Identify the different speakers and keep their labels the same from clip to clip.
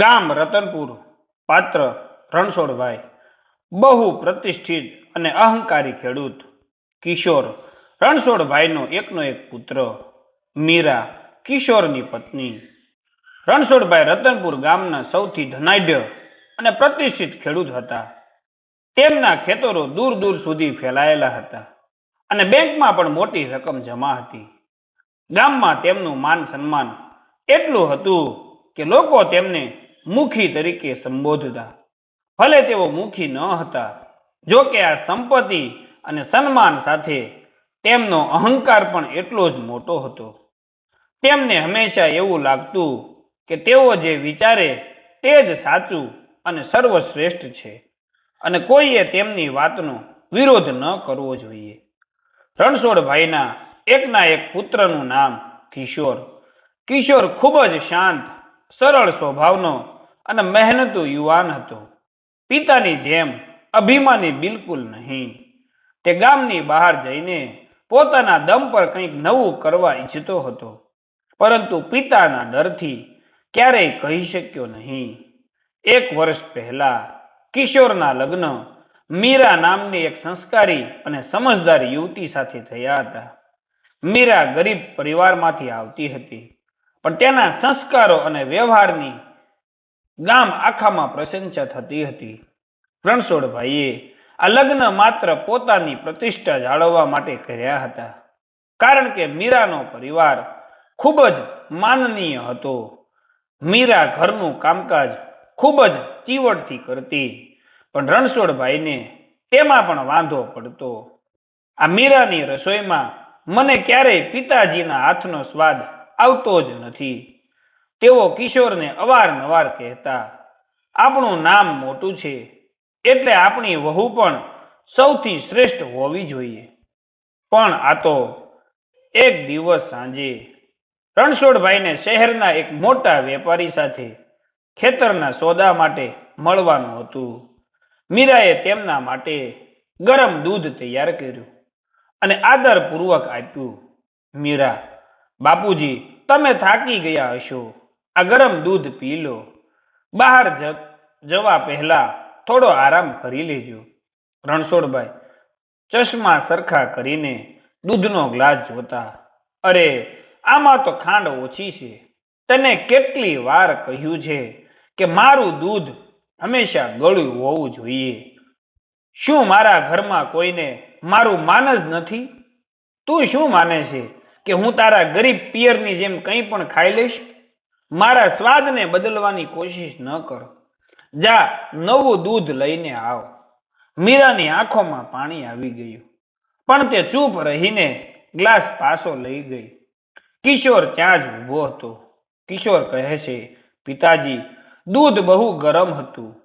Speaker 1: ગામ રતનપુર, પાત્ર રણછોડભાઈ. બહુ પ્રતિષ્ઠિત અને અહંકારી ખેડૂત, કિશોર રણછોડભાઈનો એકનો એક પુત્ર, મીરા કિશોરની પત્ની. રણછોડભાઈ રતનપુર ગામના સૌથી ધનાઢ્ય અને પ્રતિષ્ઠિત ખેડૂત હતા. તેમના ખેતરો દૂર દૂર સુધી ફેલાયેલા હતા અને બેંકમાં પણ મોટી રકમ જમા હતી. ગામમાં તેમનું માન સન્માન એટલું હતું કે લોકો તેમને મુખી તરીકે સંબોધતા. ભલે તેઓ મુખી ન હતા, જો કે આ સંપત્તિ અને સન્માન સાથે તેમનો અહંકાર પણ એટલો જ મોટો હતો. તેમને હંમેશા એવું લાગતું કે તેઓ જે વિચારે તે જ સાચું અને સર્વશ્રેષ્ઠ છે અને કોઈએ તેમની વાતનો વિરોધ ન કરવો જોઈએ. રણછોડભાઈના એકના એક પુત્રનું નામ કિશોર. કિશોર ખૂબ જ શાંત, સરળ સ્વભાવનો અને મહેનતુ યુવાન હતો. પિતાની જેમ અભિમાની બિલકુલ નહીં. તે ગામની બહાર જઈને પોતાના દમ પર કંઈક નવું કરવા ઈચ્છતો હતો. પરંતુ પિતાના ડરથી ક્યારેય કહી શક્યો નહીં. એક વર્ષ પહેલા કિશોરના લગ્ન મીરા નામની એક સંસ્કારી અને સમજદાર યુવતી સાથે થયા હતા. મીરા ગરીબ પરિવારમાંથી આવતી હતી. પણ તેના સંસ્કારો અને વ્યવહારની ગામ આખામાં પ્રશંસા થતી હતી. રણછોડભાઈએ આ લગ્ન માત્ર પોતાની પ્રતિષ્ઠા જાળવવા માટે કર્યા હતા. કારણ કે મીરાનો પરિવાર ખૂબ જ માનનીય હતો. મીરા ઘરનું કામકાજ ખૂબ જ ચીવટથી કરતી, પણ રણછોડભાઈને તેમાં પણ વાંધો પડતો. આ મીરાની રસોઈમાં મને ક્યારેય પિતાજીના હાથનો સ્વાદ આવતો જ નથી. તેઓ કિશોરને અવારનવાર કહેતા, આપણું નામ મોટું છે, એટલે આપણી વહુ પણ સૌથી શ્રેષ્ઠ હોવી જોઈએ. પણ આ તો એક દિવસ સાંજે રણછોડભાઈને શહેરના એક મોટા વેપારી સાથે ખેતરના સોદા માટે મળવાનું હતું. મીરાએ તેમના માટે ગરમ દૂધ તૈયાર કર્યું અને આદરપૂર્વક આપ્યું, મીરા, બાપુજી, તમે થાકી ગયા હશો. આ ગરમ દૂધ પી લો. બહાર જવા પહેલા થોડો આરામ કરી લેજો. રણછોડભાઈ ચશ્મા સરખા કરીને દૂધનો ગ્લાસ જોતા, અરે, આમાં તો ખાંડ ઓછી છે. તને કેટલી વાર કહ્યું છે કે મારું દૂધ હંમેશા ગળ્યું હોવું જોઈએ. શું મારા ઘરમાં કોઈને મારું માન જ નથી? તું શું માને છે કે હું તારા ગરીબ પિયરની જેમ કંઈ પણ ખાઈ લઈશ? મારા સ્વાદને બદલવાની કોશિશ ન કરો. જા, નવું દૂધ લઈને આવ. મીરાની આંખોમાં પાણી આવી ગયું. પણ તે ચૂપ રહીને ગ્લાસ પાછો લઈ ગઈ. કિશોર ત્યાં જ ઊભો હતો. કિશોર કહે છે, પિતાજી, દૂધ બહુ ગરમ હતું.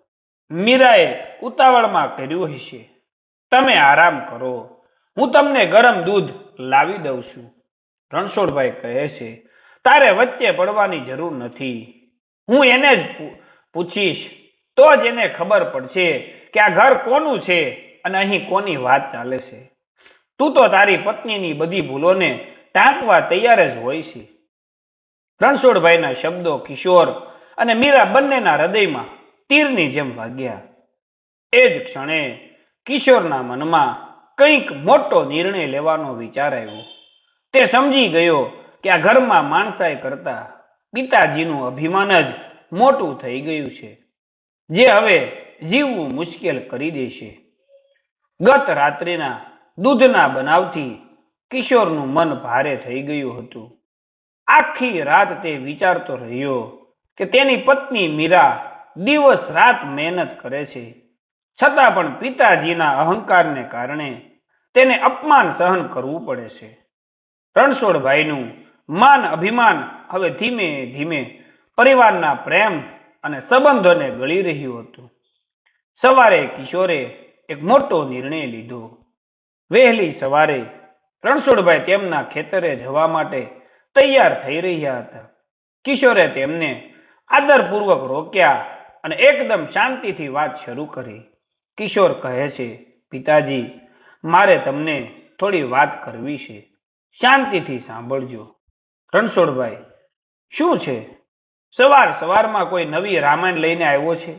Speaker 1: મીરાએ ઉતાવળમાં કર્યું હશે. તમે આરામ કરો. હું તમને ગરમ દૂધ લાવી દઉં છું. રણછોડભાઈ કહે છે તારે વચ્ચે પડવાની જરૂર નથી. હું એને જ પૂછીશ. તો જ એને ખબર પડશે કે આ ઘર કોનું છે અને અહીં કોની વાત ચાલે છે. તું તો તારી પત્નીની બધી ભૂલોને ટાંકવા તૈયાર જ હોય છે. રણછોડભાઈના શબ્દો કિશોર અને મીરા બંનેના હૃદયમાં તીરની જેમ વાગ્યા. એ જ ક્ષણે કિશોરના મનમાં કંઈક મોટો નિર્ણય લેવાનો વિચાર આવ્યો. તે સમજી ગયો કે આ ઘરમાં માણસાઈ કરતા પિતાજીનું અભિમાન જ મોટું થઈ ગયું છે, જે હવે જીવવું મુશ્કેલ કરી દેશે ગત રાત્રિના દૂધના બનાવથી કિશોરનું મન ભારે થઈ ગયું હતું. આખી રાત તે વિચારતો રહ્યો કે તેની પત્ની મીરા દિવસ રાત મહેનત કરે છે. છતાં પણ પિતાજીના અહંકારને કારણે તેને અપમાન સહન કરવું પડે છે. રણછોડભાઈનું માન, અભિમાન, હવે ધીમે ધીમે પરિવારના પ્રેમ અને સંબંધોને ગળી રહ્યું હતું. સવારે કિશોરે એક મોટો નિર્ણય લીધો. વહેલી સવારે રણછોડભાઈ તેમના ખેતરે જવા માટે તૈયાર થઈ રહ્યા હતા. કિશોરે તેમને આદરપૂર્વક રોક્યા અને એકદમ શાંતિથી વાત શરૂ કરી. કિશોર કહે છે, પિતાજી, મારે તમને થોડી વાત કરવી છે. શાંતિથી સાંભળજો. રણછોડભાઈ, શું છે? સવાર સવારમાં કોઈ નવી રામાયણ લઈને આવ્યો છે?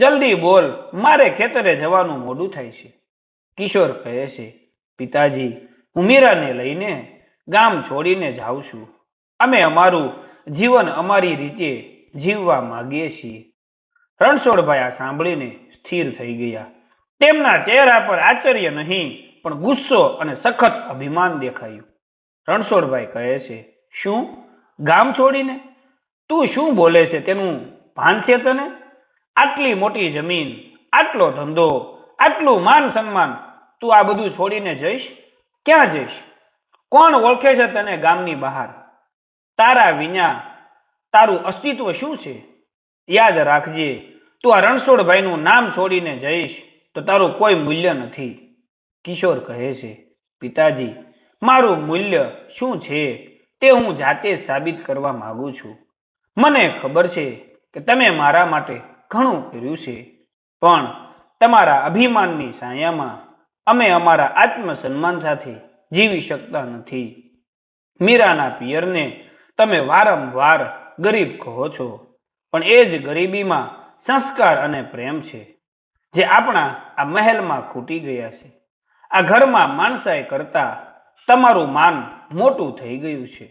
Speaker 1: જલ્દી બોલ, મારે ખેતરે જવાનું મોડું થાય છે. કિશોર કહે છે, પિતાજી, હું લઈને ગામ છોડીને જાઉં છું. અમે અમારું જીવન અમારી રીતે જીવવા માગીએ છીએ. રણછોડભાઈ આ સાંભળીને સ્થિર થઈ ગયા. તેમના ચહેરા પર આશ્ચર્ય નહીં, પણ ગુસ્સો અને સખત અભિમાન દેખાયું. રણછોડભાઈ કહે છે શું? ગામ છોડીને? તું શું બોલે છે? તેનું ભાન છે તને? આટલી મોટી જમીન, આટલો ધંધો, આટલું માન સન્માન તું આ બધું છોડીને જઈશ? ક્યાં જઈશ? કોણ ઓળખે છે તને ગામની બહાર? તારા વિના તારું અસ્તિત્વ શું છે? યાદ રાખજે, તું આ રણછોડભાઈનું નામ છોડીને જઈશ તો તારું કોઈ મૂલ્ય નથી. કિશોર કહે છે, પિતાજી, મારું મૂલ્ય શું છે? તે હું જાતે સાબિત કરવા માગું છું. મને ખબર છે કે તમે મારા માટે ઘણું કર્યું છે, પણ તમારા અભિમાનની સાયામાં અમે અમારા આત્મસન્માન સાથે જીવી શકતા નથી. મીરાના પિયરને તમે વારંવાર ગરીબ કહો છો, પણ એ જ ગરીબીમાં સંસ્કાર અને પ્રેમ છે, જે આપણા આ મહેલમાં ખૂટી ગયા છે. આ ઘરમાં માણસાઈ કરતા તમારું માન મોટું થઈ ગયું છે.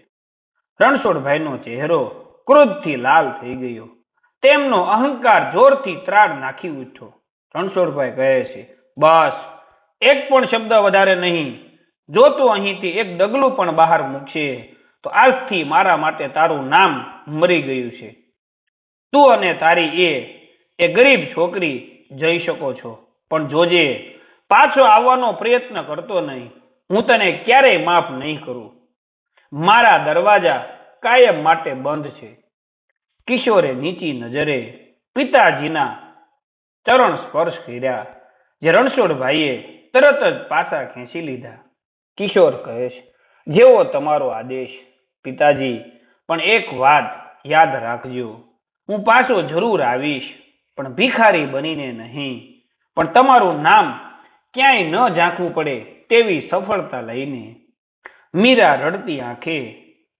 Speaker 1: રણછોડભાઈનો ચહેરો ક્રોધથી લાલ થઈ ગયો. તેમનો અહંકાર જોરથી ત્રાડ નાખી ઉઠ્યો. રણછોડભાઈ કહે છે, બસ, એક પણ શબ્દ વધારે નહીં. જો તું અહીંથી એક ડગલું પણ બહાર મૂકશે, તો આજથી મારા માટે તારું નામ મરી ગયું છે. તું અને તારી એ એ ગરીબ છોકરી જઈ શકો છો, પણ જોજે, પાછો આવવાનો પ્રયત્ન કરતો નહીં. હું તને ક્યારેય માફ નહીં કરું. મારા દરવાજા કાયમ માટે બંધ છે. કિશોરે નીચી નજરે પિતાજીના ચરણ સ્પર્શ કર્યા, જે રણછોડભાઈએ તરત જ પાસા ખેંચી લીધા. કિશોર કહે છે, જેવો તમારો આદેશ, પિતાજી, પણ એક વાત યાદ રાખજો. હું પાછો જરૂર આવીશ, પણ ભિખારી બનીને નહીં. પણ તમારું નામ ક્યાંય ન ઝાંખવું પડે. તેવી સફળતા લઈને મીરા રડતી આંખે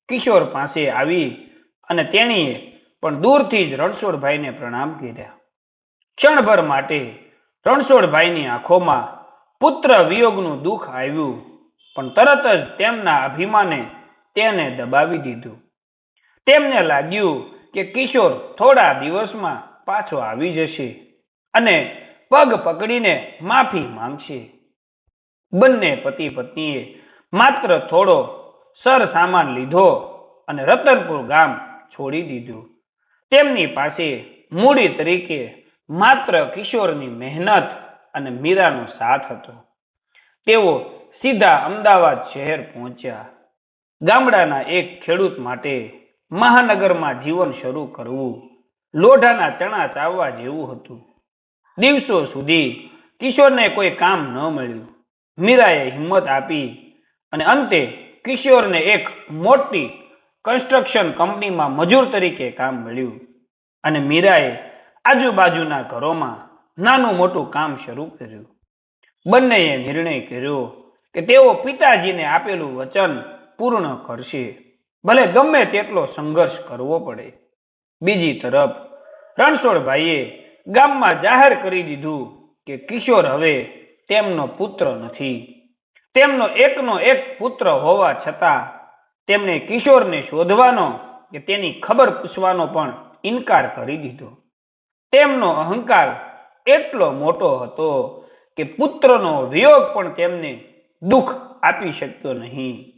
Speaker 1: કિશોર પાસે આવી અને તેણીએ પણ દૂરથી જ રણછોડભાઈને પ્રણામ કર્યા. ક્ષણભર માટે રણછોડભાઈની આંખોમાં પુત્ર વિયોગનું દુઃખ આવ્યું, પણ તરત જ તેમના અભિમાને તેને દબાવી દીધું. તેમને લાગ્યું કે કિશોર થોડા દિવસમાં પાછો આવી જશે અને પગ પકડીને માફી માંગશે. બંને પતિ પત્નીએ માત્ર થોડો સર સામાન લીધો અને રતનપુર ગામ છોડી દીધું. તેમની પાસે મૂડી તરીકે માત્ર કિશોરની મહેનત અને મીરાનો સાથ હતો. તેઓ સીધા અમદાવાદ શહેર પહોંચ્યા. ગામડાના એક ખેડૂત માટે મહાનગરમાં જીવન શરૂ કરવું, લોઢાના ચણા ચાવવા જેવું હતું. દિવસો સુધી કિશોરને કોઈ કામ ન મળ્યું. મીરાએ હિંમત આપી અને અંતે કિશોરને એક મોટી કન્સ્ટ્રક્શન કંપનીમાં મજૂર તરીકે કામ મળ્યું અને મીરાએ આજુબાજુના ઘરોમાં નાનું મોટું કામ શરૂ કર્યું. બંનેએ નિર્ણય કર્યો કે તેઓ પિતાજીને આપેલું વચન પૂર્ણ કરશે. ભલે ગમે તેટલો સંઘર્ષ કરવો પડે. બીજી તરફ રણછોડભાઈએ ગામમાં જાહેર કરી દીધું કે કિશોર હવે તેમનો પુત્ર નથી. તેમનો એકનો એક પુત્ર હોવા છતાં તેમણે કિશોરને શોધવાનો કે તેની ખબર પૂછવાનો પણ ઇનકાર કરી દીધો. તેમનો અહંકાર એટલો મોટો હતો કે પુત્રનો વિયોગ પણ તેમને દુઃખ આપી શક્યો નહીં.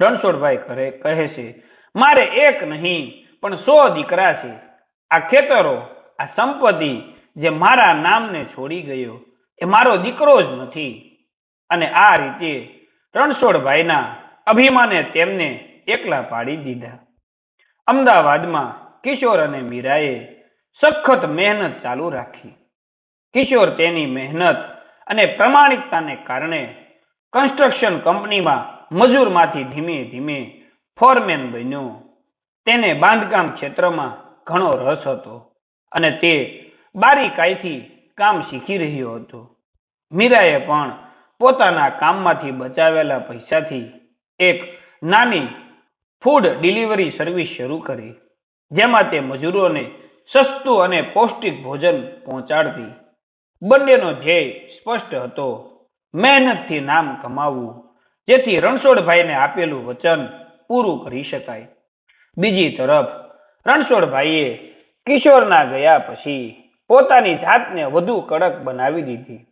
Speaker 1: રણછોડભાઈ કરે કહે છે, મારે એક નહીં, પણ સો દીકરા છે. આ ખેતરો, આ સંપત્તિ જે મારા નામને છોડી ગયો એ મારો દીકરો જ નથી. અને આ રીતે રણછોડભાઈના અભિમાને તેમને એકલા પાડી દીધા. અમદાવાદમાં કિશોર અને મીરાએ સખત મહેનત ચાલુ રાખી. કિશોર તેની મહેનત અને પ્રમાણિકતાને કારણે કન્સ્ટ્રક્શન કંપનીમાં મજૂરમાંથી ધીમે ધીમે ફોરમેન બન્યો. તેને બાંધકામ ક્ષેત્રમાં ઘણો રસ હતો અને તે બારીકાઈથી કામ શીખી રહ્યો હતો. મીરાએ પણ પોતાના કામમાંથી બચાવેલા પૈસાથી એક નાની ફૂડ ડિલિવરી સર્વિસ શરૂ કરી, જેમાં તે મજૂરોને સસ્તું અને પૌષ્ટિક ભોજન પહોંચાડતી. બંનેનો ધ્યેય સ્પષ્ટ હતો. મહેનતથી નામ કમાવવું, જેથી રણછોડભાઈને આપેલું વચન પૂરું કરી શકાય. બીજી તરફ રણછોડભાઈએ કિશોરના ગયા પછી પોતાની જાતને વધુ કડક બનાવી દીધી.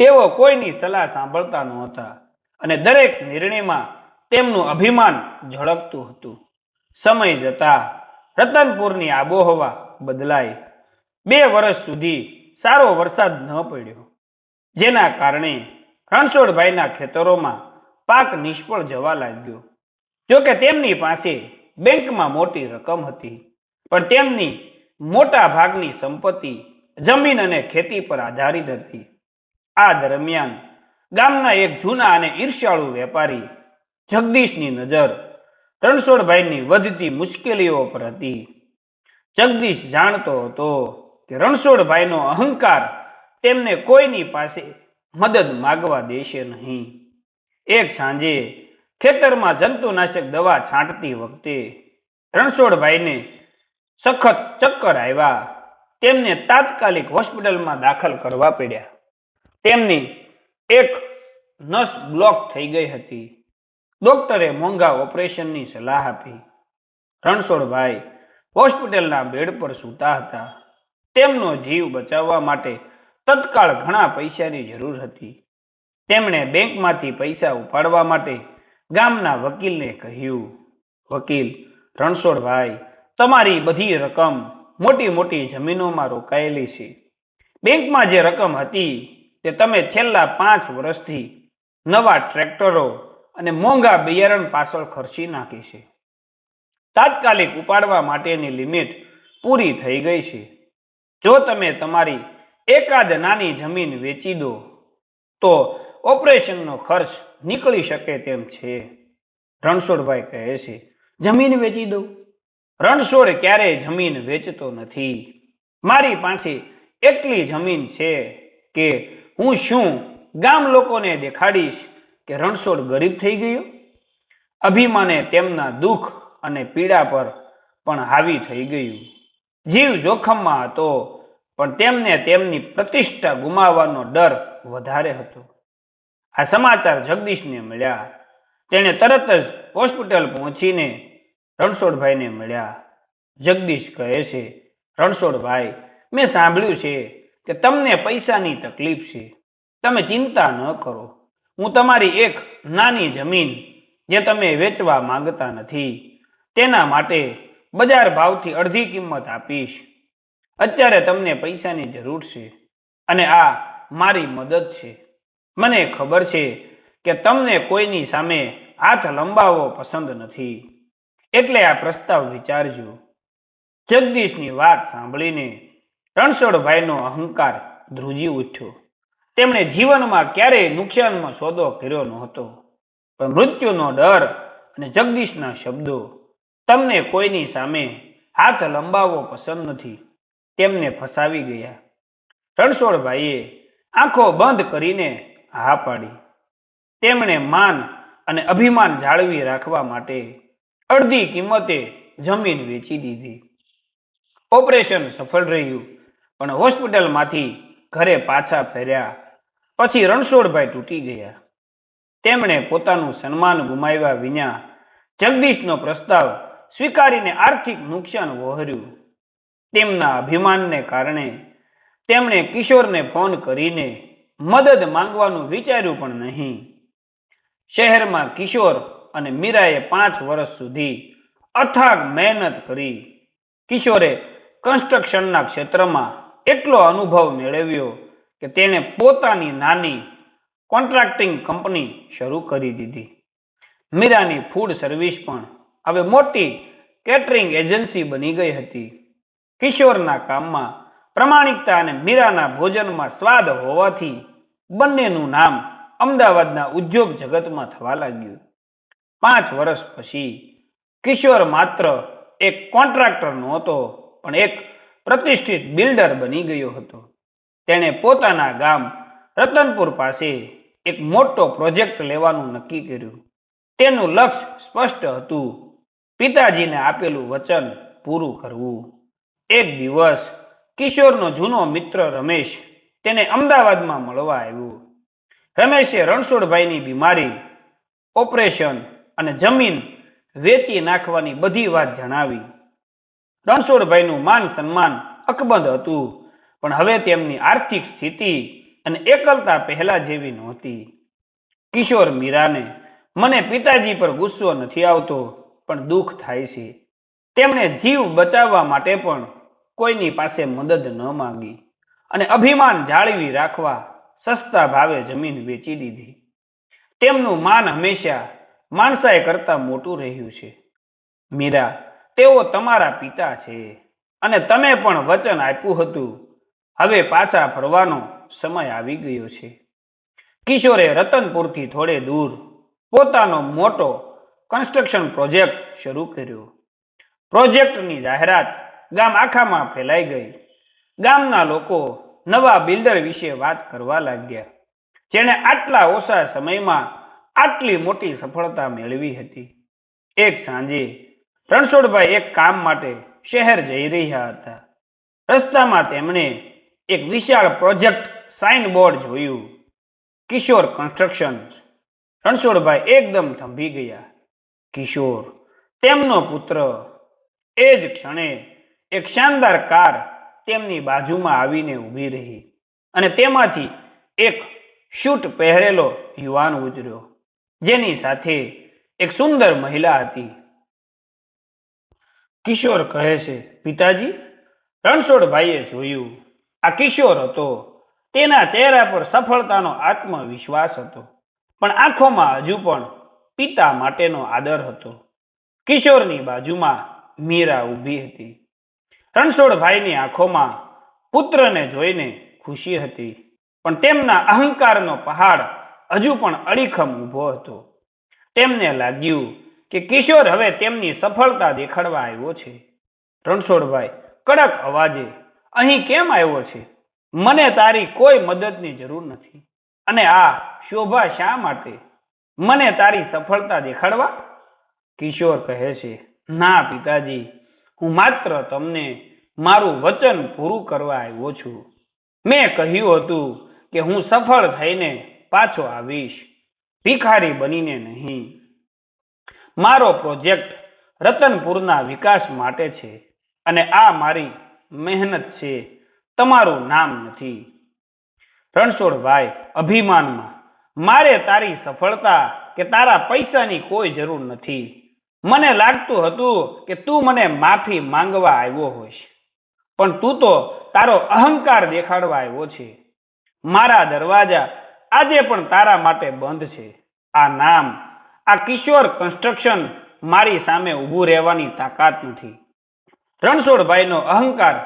Speaker 1: તેઓ કોઈની સલાહ સાંભળતા નહોતા અને દરેક નિર્ણયમાં તેમનું અભિમાન ઝળકતું હતું. સમય જતા રતનપુરની આબોહવા બદલાઈ. બે વર્ષ સુધી સારો વરસાદ ન પડ્યો, જેના કારણે રણછોડભાઈના ખેતરોમાં પાક નિષ્ફળ જવા લાગ્યો. જોકે તેમની પાસે બેંકમાં મોટી રકમ હતી, પણ તેમની મોટા ભાગની સંપત્તિ જમીન અને ખેતી પર આધારિત હતી. આ દરમિયાન ગામના એક જૂના અને ઈર્ષ્યાળુ વેપારી જગદીશની નજર રણછોડભાઈની વધતી મુશ્કેલીઓ પર હતી. જગદીશ જાણતો હતો કે રણછોડભાઈનો અહંકાર તેમને કોઈની પાસે મદદ માગવા દેશે નહીં. એક સાંજે ખેતરમાં જંતુનાશક દવા છાંટતી વખતે રણછોડભાઈને સખત ચક્કર આવ્યા. તેમને તાત્કાલિક હોસ્પિટલમાં દાખલ કરવા પડ્યા. તેમની એક નસ બ્લોક થઈ ગઈ હતી. ડોક્ટરે મોંઘા ઓપરેશનની સલાહ આપી. રણછોડભાઈ હોસ્પિટલના બેડ પર સૂતા હતા. તેમનો જીવ બચાવવા માટે તત્કાળ ઘણા પૈસાની જરૂર હતી. તેમણે બેંકમાંથી પૈસા ઉપાડવા માટે ગામના વકીલને કહ્યું, વકીલ, રણછોડભાઈ તમારી બધી રકમ મોટી મોટી જમીનોમાં રોકાયેલી છે. બેંકમાં જે રકમ હતી તે તમે છેલ્લા પાંચ વર્ષથી નવા ટ્રેક્ટરો અને મોંઘા બિયારણ પાછળ ખર્ચી નાખી છે. તાત્કાલિક ઉપાડવા માટેની લિમિટ પૂરી થઈ ગઈ છે. જો તમે તમારી એકાદ નાની જમીન વેચી દો, તો ઓપરેશનનો ખર્ચ નીકળી શકે તેમ છે. રણછોડભાઈ કહે છે, જમીન વેચી દો રણછોડ ક્યારેય જમીન વેચતો નથી? મારી પાસે એટલી જમીન છે કે હું શું ગામ લોકોને દેખાડીશ કે રણછોડ ગરીબ થઈ ગયો? અભિમાને તેમના દુઃખ અને પીડા પર પણ હાવી થઈ ગયું. જીવ જોખમમાં હતો, પણ તેમને તેમની પ્રતિષ્ઠા ગુમાવવાનો ડર વધારે હતો. આ સમાચાર જગદીશને મળ્યા. તેણે તરત જ હોસ્પિટલ પહોંચીને રણછોડભાઈને મળ્યા. જગદીશ કહે છે, રણછોડભાઈ, મેં સાંભળ્યું છે કે તમને પૈસાની તકલીફ છે. તમે ચિંતા ન કરો. હું તમારી એક નાની જમીન જે તમે વેચવા માંગતા નથી, તેના માટે બજાર ભાવથી અડધી કિંમત આપીશ. અત્યારે તમને પૈસાની જરૂર છે અને આ મારી મદદ છે. મને ખબર છે કે તમને કોઈની સામે હાથ લંબાવવો પસંદ નથી. એટલે આ પ્રસ્તાવ વિચારજો. જગદીશની વાત સાંભળીને રણછોડભાઈનો અહંકાર ધ્રુજી ઉઠ્યો. તેમણે જીવનમાં ક્યારેય નુકસાનમાં સોદો કર્યો નહોતો, પણ મૃત્યુનો ડર અને જગદીશના શબ્દો તમને કોઈની સામે હાથ લંબાવવો પસંદ નથી. તેમને ફસાવી ગયા. રણછોડભાઈએ આંખો બંધ કરીને હા પાડી. તેમણે માન અને અભિમાન જાળવી રાખવા માટે અડધી કિંમતે જમીન વેચી દીધી. ઓપરેશન સફળ રહ્યું, પણ હોસ્પિટલમાંથી ઘરે પાછા ફેર્યા, પછી રણછોડભાઈ તૂટી ગયા. તેમણે પોતાનું સન્માન ગુમાવ્યા વિના જગદીશનો પ્રસ્તાવ સ્વીકારીને આર્થિક નુકસાન વહોર્યું. તેમના અભિમાનને કારણે તેમણે કિશોરને ફોન કરીને મદદ માંગવાનું વિચાર્યું પણ નહીં. શહેરમાં કિશોર અને મીરાએ પાંચ વર્ષ સુધી અથાગ મહેનત કરી. કિશોરે કન્સ્ટ્રક્શનના ક્ષેત્રમાં એટલો અનુભવ મેળવ્યો કે તેણે પોતાની નાની કોન્ટ્રાક્ટિંગ કંપની શરૂ કરી દીધી. મીરાની ફૂડ સર્વિસ પણ હવે મોટી કેટરિંગ એજન્સી બની ગઈ હતી. કિશોરના કામમાં પ્રમાણિકતા અને મીરાના ભોજનમાં સ્વાદ હોવાથી બંનેનું નામ અમદાવાદના ઉદ્યોગ જગતમાં થવા લાગ્યું. પાંચ વર્ષ પછી કિશોર માત્ર એક કોન્ટ્રાક્ટર નહોતો પણ એક પ્રતિષ્ઠિત બિલ્ડર બની ગયો હતો. તેણે પોતાના ગામ રતનપુર પાસે એક મોટો પ્રોજેક્ટ લેવાનું નક્કી કર્યું. તેનું લક્ષ્ય સ્પષ્ટ હતું, પિતાજીને આપેલું વચન પૂરું કરવું. એક દિવસ કિશોરનો જૂનો મિત્ર રમેશ તેને અમદાવાદમાં મળવા આવ્યો. રમેશે રણછોડભાઈની બીમારી, ઓપરેશન અને જમીન વેચી નાખવાની બધી વાત જણાવી. રણછોડભાઈનું માન સન્માન અકબંધ હતું, પણ હવે તેમની આર્થિક સ્થિતિ અને એકલતા પહેલા જેવી નહોતી. કિશોર મીરાને મને પિતાજી પર ગુસ્સો નથી આવતો, પણ દુઃખ થાય છે. તેમણે જીવ બચાવવા માટે પણ કોઈની પાસે મદદ ન માંગી અને અભિમાન જાળવી રાખવા સસ્તા ભાવે જમીન વેચી દીધી. તેમનું માન હંમેશા માણસાઈ કરતાં મોટું રહ્યું છે. મીરા, તેઓ તમારા પિતા છે અને તમે પણ વચન આપ્યું હતું. હવે પાછા ફરવાનો સમય આવી ગયો છે. કિશોરે રતનપુરથી થોડે દૂર પોતાનો મોટો કન્સ્ટ્રક્શન પ્રોજેક્ટ શરૂ કર્યો. પ્રોજેક્ટની જાહેરાત ગામ આખામાં ફેલાઈ ગઈ. ગામના લોકો નવા બિલ્ડર વિશે વાત કરવા લાગ્યા. જેણે આટલા ઓછા સમયમાં આટલી મોટી સફળતા મેળવી હતી. એક સાંજે રણછોડભાઈ એક કામ માટે શહેર જઈ રહ્યા હતા. રસ્તામાં તેમણે એક વિશાળ પ્રોજેક્ટ સાઇન બોર્ડ જોયું. કિશોર કન્સ્ટ્રક્શન રણછોડભાઈ એકદમ થંભી ગયા. કિશોર, તેમનો પુત્ર. એ જ ક્ષણે એક શાનદાર કાર તેમની બાજુમાં આવીને ઊભી રહી અને તેમાંથી એક શૂટ પહેરેલો યુવાન ઉતર્યો. જેની સાથે એક સુંદર મહિલા હતી. કિશોર કહે છે, પિતાજી, રણછોડભાઈએ જોયું, આ કિશોર હતો. તેના ચહેરા પર સફળતાનો આત્મવિશ્વાસ હતો, પણ આંખોમાં હજુ પણ પિતા માટેનો આદર હતો. કિશોરની બાજુમાં મીરા ઊભી હતી. રણછોડભાઈની આંખોમાં પુત્રને જોઈને ખુશી હતી, પણ તેમના અહંકારનો પહાડ હજુ પણ અડીખમ ઊભો હતો. તેમને લાગ્યું કે કિશોર હવે તેમની સફળતા દેખાડવા આવ્યો છે. રણછોડભાઈ, કડક અવાજે, અહીં કેમ આવ્યો છે? મને તારી કોઈ મદદની જરૂર નથી. અને આ શોભા શા માટે? મને તારી સફળતા દેખાડવા? કિશોર કહે છે, ના, પિતાજી, હું માત્ર તમને મારું વચન પૂરું કરવા આવ્યો છું. મેં કહ્યું હતું કે હું સફળ થઈને પાછો આવીશ. ભિખારી બનીને નહીં. મારો પ્રોજેક્ટ રતનપુરના વિકાસ માટે છે અને આ મારી મહેનત છે. તમારું નામ નથી. રણછોડભાઈ, અભિમાનમાં, મારે તારી સફળતા કે તારા પૈસાની કોઈ જરૂર નથી. મને લાગતું હતું કે તું મને માફી માંગવા આવ્યો હોઈશ. પણ તું તો તારો અહંકાર દેખાડવા આવ્યો છે. મારા દરવાજા આજે પણ તારા માટે બંધ છે. આ નામ, આ કિશોર કન્સ્ટ્રક્શન મારી સામે ઊભું રહેવાની તાકાત નથી. રણછોડભાઈનો અહંકાર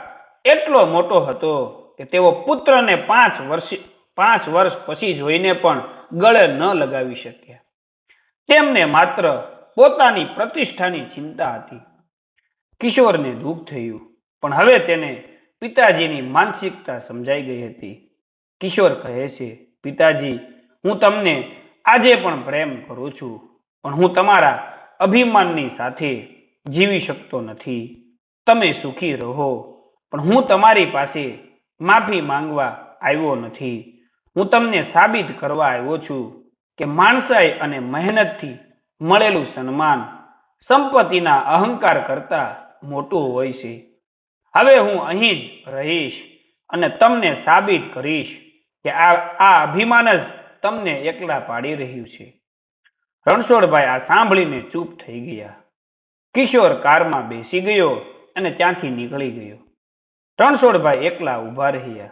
Speaker 1: એટલો મોટો હતો કે તેઓ પુત્રને પાંચ વર્ષ પાંચ વર્ષ પછી જોઈને પણ ગળે ન લગાવી શક્યા. તેમને માત્ર પોતાની પ્રતિષ્ઠાની ચિંતા હતી. કિશોરને દુઃખ થયું, પણ હવે તેને પિતાજીની માનસિકતા સમજાઈ ગઈ હતી. કિશોર કહે છે પિતાજી, હું તમને આજે પણ પ્રેમ કરું છું, પણ હું તમારા અભિમાનની સાથે જીવી શકતો નથી. તમે સુખી રહો, પણ હું તમારી પાસે માફી માંગવા આવ્યો નથી. હું તમને સાબિત કરવા આવ્યો છું કે માણસાઈ અને મહેનતથી મળેલું સન્માન સંપત્તિના અહંકાર કરતાં મોટું હોય છે. હવે હું અહીં જ રહીશ અને તમને સાબિત કરીશ. કે આ આ અભિમાન જ તમને એકલા પાડી રહ્યું છે. રણછોડભાઈ આ સાંભળીને ચૂપ થઈ ગયા. કિશોર કારમાં બેસી ગયો અને ત્યાંથી નીકળી ગયો. રણછોડભાઈ એકલા ઊભા રહ્યા.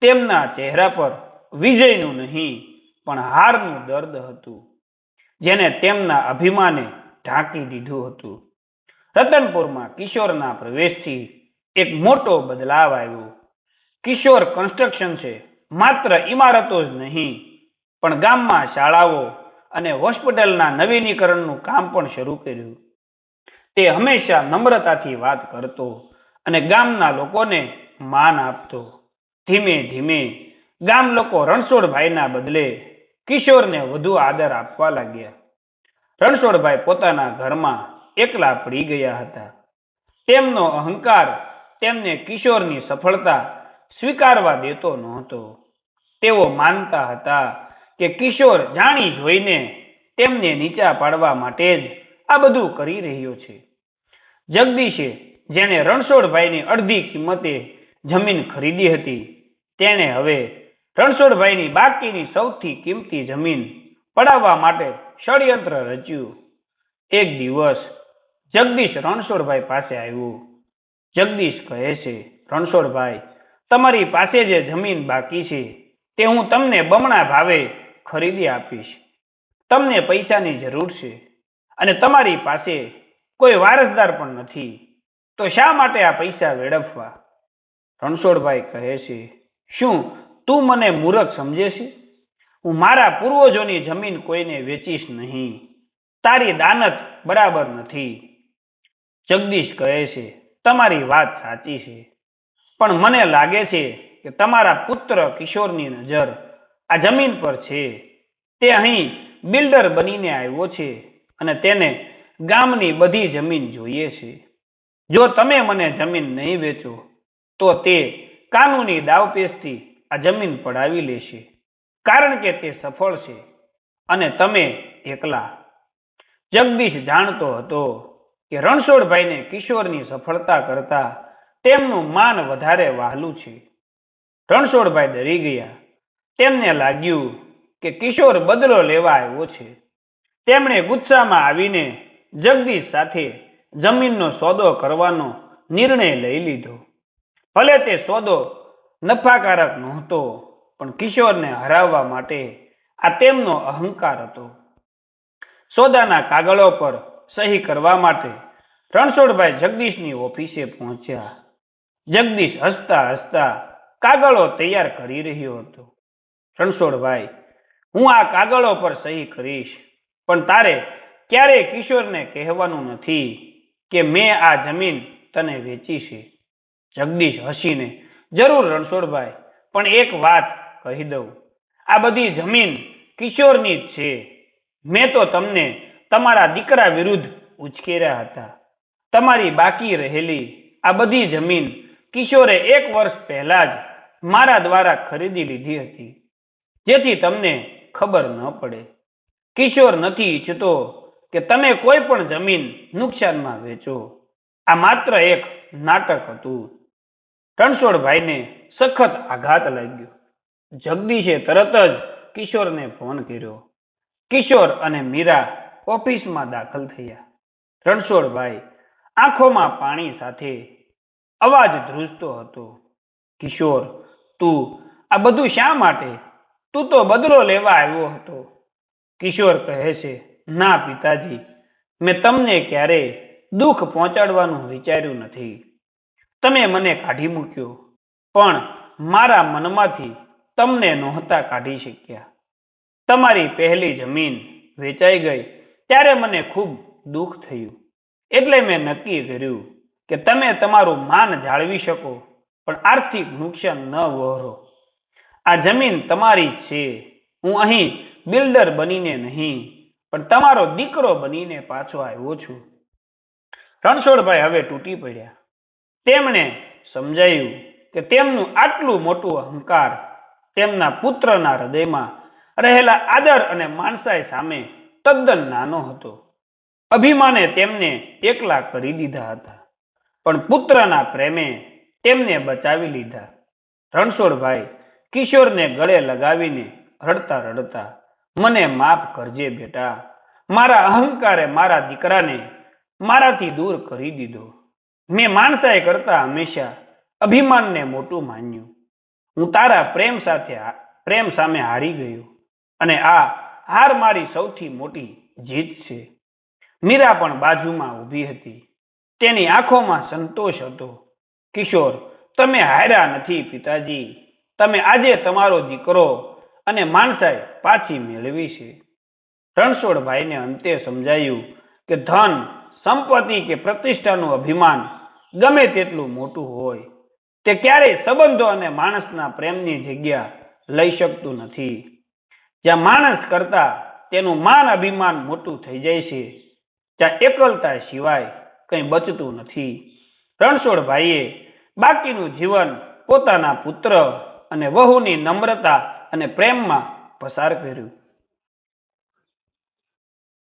Speaker 1: તેમના ચહેરા પર વિજયનું નહીં, પણ હારનું દર્દ હતું, જેને તેમના અભિમાને ઢાંકી દીધું હતું. રતનપુરમાં કિશોરના પ્રવેશથી એક મોટો બદલાવ આવ્યો. કિશોર કન્સ્ટ્રક્શન છે માત્ર ઇમારતો જ નહીં, પણ ગામમાં શાળાઓ અને હોસ્પિટલના નવીનીકરણનું કામ પણ શરૂ કર્યું. તે હંમેશા નમ્રતાથી વાત કરતો અને ગામના લોકોને માન આપતો. ધીમે ધીમે ગામ લોકો રણછોડભાઈના બદલે કિશોરને વધુ આદર આપવા લાગ્યા. રણછોડભાઈ પોતાના ઘરમાં એકલા પડી ગયા હતા. તેમનો અહંકાર તેમને કિશોરની સફળતા સ્વીકારવા દેતો નહોતો. તેઓ માનતા હતા કે કિશોર જાણી જોઈને તેમને નીચા પાડવા માટે જ આ બધું કરી રહ્યો છે. જગદીશે જેણે રણછોડભાઈની અડધી કિંમતે જમીન ખરીદી હતી, તેણે હવે રણછોડભાઈની બાકીની સૌથી કિંમતી જમીન પડાવવા માટે ષડયંત્ર રચ્યું. એક દિવસ જગદીશ રણછોડભાઈ પાસે આવ્યું. જગદીશ કહે છે, રણછોડભાઈ તમારી પાસે જે જમીન બાકી છે, તે હું તમને બમણા ભાવે ખરીદી આપીશ. તમને પૈસાની જરૂર છે અને તમારી પાસે કોઈ વારસદાર પણ નથી. તો શા માટે આ પૈસા વેડફવા? રણછોડભાઈ કહે છે, શું તું મને મૂરખ સમજે છે? હું મારા પૂર્વજોની જમીન કોઈને વેચીશ નહીં. તારી દાનત બરાબર નથી. જગદીશ કહે છે, તમારી વાત સાચી છે. પણ મને લાગે છે કે તમારા પુત્ર કિશોરની નજર આ જમીન પર છે. તે અહીં બિલ્ડર બનીને આવ્યો છે અને તેને ગામની બધી જમીન જોઈએ છે. જો તમે મને જમીન નહીં વેચો, તો તે કાનૂની દાવપેચથી આ જમીન પડાવી લેશે, કારણ કે તે સફળ છે અને તમે એકલા. જગદીશ જાણતો હતો કે રણછોડભાઈને કિશોરની સફળતા કરતા તેમનું માન વધારે વહાલું છે. રણછોડભાઈ ડરી ગયા. તેમને લાગ્યું કે કિશોર બદલો લેવા આવ્યો છે. તેમણે ગુસ્સામાં આવીને જગદીશ સાથે જમીનનો સોદો કરવાનો નિર્ણય લઈ લીધો. ભલે તે સોદો નફાકારક નહોતો, પણ કિશોરને હરાવવા માટે આ તેમનો અહંકાર હતો. સોદાના કાગળો પર સહી કરવા માટે રણછોડભાઈ જગદીશની ઓફિસે પહોંચ્યા. જગદીશ હસતા હસતા કાગળો તૈયાર કરી રહ્યો હતો. રણછોડભાઈ હું આ કાગળો પર સહી કરીશ, પણ તારે ક્યારેય કિશોરને કહેવાનું નથી કે મેં આ જમીન તને વેચી છે. જગદીશ હસીને, જરૂર રણછોડભાઈ પણ એક વાત કહી દઉં. આ બધી જમીન કિશોરની જ છે. મેં તો તમને તમારા દીકરા વિરુદ્ધ ઉચકેર્યા હતા. તમારી બાકી રહેલી આ બધી જમીન કિશોરે એક વર્ષ પહેલા જ મારા દ્વારા ખરીદી લીધી હતી. જેથી તમને ખબર ન પડે. કિશોર નથી ઈચ્છતો કે તમે કોઈ પણ જમીન નુકસાનમાં વેચો. આ માત્ર એક નાટક હતું. રણછોડભાઈને સખત આઘાત લાગ્યો. જગદીશે તરત જ કિશોરને ફોન કર્યો. કિશોર અને મીરા ઓફિસમાં દાખલ થયા. રણછોડભાઈ આંખોમાં પાણી સાથે અવાજ ધ્રુજતો હતો. કિશોર, તું, આ બધું શા માટે? તું તો બદલો લેવા આવ્યો હતો. કિશોર કહે છે, ના, પિતાજી, મેં તમને ક્યારેય દુઃખ પહોંચાડવાનું વિચાર્યું નથી. તમે મને કાઢી મૂક્યો, પણ મારા મનમાંથી તમને નહોતા કાઢી શક્યા. તમારી પહેલી જમીન વેચાઈ ગઈ, ત્યારે મને ખૂબ દુઃખ થયું. એટલે મેં નક્કી કર્યું કે તમે તમારું માન જાળવી શકો, પણ આર્થિક નુકસાન ન વહોરો. આ જમીન તમારી છે. હું અહીં બિલ્ડર બનીને નહીં, પણ તમારો દીકરો બનીને પાછો આવ્યો છું. રણછોડભાઈ હવે તૂટી પડ્યા. તેમણે સમજાયું કે તેમનું આટલું મોટું અહંકાર તેમના પુત્રના હૃદયમાં રહેલા આદર અને માણસાઈ સામે તદ્દન નાનો હતો. અભિમાને તેમને એકલા કરી દીધા હતા. પણ પુત્રના પ્રેમે તેમને બચાવી લીધા. રણછોડભાઈ કિશોરને ગળે લગાવીને રડતા રડતા, મને માફ કરજે બેટા, મારા અહંકારે મારા દીકરાને મારાથી દૂર કરી દીધો. મેં માણસાએ કરતા હંમેશા અભિમાનને મોટું માન્યું. હું તારા પ્રેમ સાથે પ્રેમ સામે હારી ગયો અને આ હાર મારી સૌથી મોટી જીત છે. મીરા પણ બાજુમાં ઊભી હતી. તેની આંખોમાં સંતોષ હતો. કિશોર, તમે હાર્યા નથી પિતાજી. તમે આજે તમારો દીકરો અને માણસાઈ પાછી મેળવી છે. રણછોડભાઈને અંતે સમજાયું કે ધન, સંપત્તિ કે પ્રતિષ્ઠાનું અભિમાન ગમે તેટલું મોટું હોય, તે ક્યારેય સંબંધો અને માણસના પ્રેમની જગ્યા લઈ શકતું નથી. જ્યાં માણસ કરતા તેનું માન અભિમાન મોટું થઈ જાય છે, ત્યાં એકલતા સિવાય કંઈ બચતું નથી. રણછોડભાઈએ બાકીનું જીવન પોતાના પુત્ર અને વહુની નમ્રતા અને પ્રેમમાં પસાર કર્યું.